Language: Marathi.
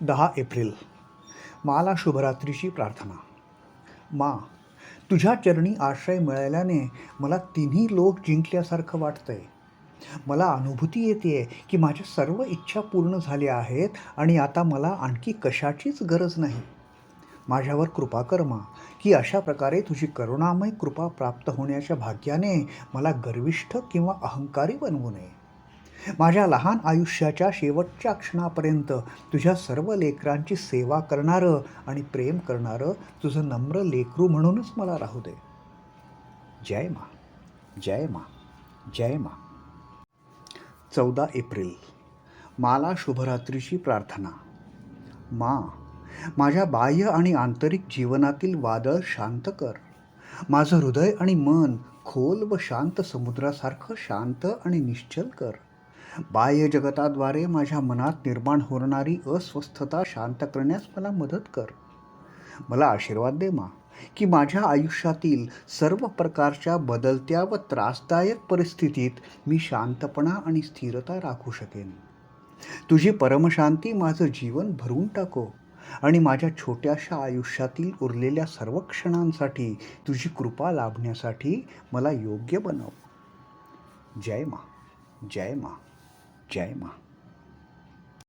दहा एप्रिल. माला शुभरात्रीची प्रार्थना. मा तुझ्या चरणी आश्रय मिळाल्याने मला तिन्ही लोक जिंकल्यासारखं वाटतंय. मला अनुभूती येते की माझ्या सर्व इच्छा पूर्ण झाल्या आहेत आणि आता मला आणखी कशाचीच गरज नाही. माझ्यावर कृपा कर मा की अशा प्रकारे तुझी करुणामय कृपा प्राप्त होण्याच्या भाग्याने मला गर्विष्ठ किंवा अहंकारी बनवू नये. माझ्या लहान आयुष्याच्या शेवटच्या क्षणापर्यंत तुझ्या सर्व लेकरांची सेवा करणारं आणि प्रेम करणारं तुझं नम्र लेकरू म्हणूनच मला राहू दे. जय मा जय मा जय मा. चौदा एप्रिल. माला शुभरात्रीची प्रार्थना. मा माझ्या बाह्य आणि आंतरिक जीवनातील वादळ शांत कर. माझं हृदय आणि मन खोल व शांत समुद्रासारखं शांत आणि निश्चल कर. बाह्य जगताद्वारे माझ्या मनात निर्माण होणारी अस्वस्थता शांत करण्यास मला मदत कर. मला आशीर्वाद दे मा की माझ्या आयुष्यातील सर्व प्रकारच्या बदलत्या व त्रासदायक परिस्थितीत मी शांतपणा आणि स्थिरता राखू शकेन. तुझी परमशांती माझं जीवन भरून टाको आणि माझ्या छोट्याशा आयुष्यातील उरलेल्या सर्व क्षणांसाठी तुझी कृपा लाभण्यासाठी मला योग्य बनव. जय मा जय मा. जय मा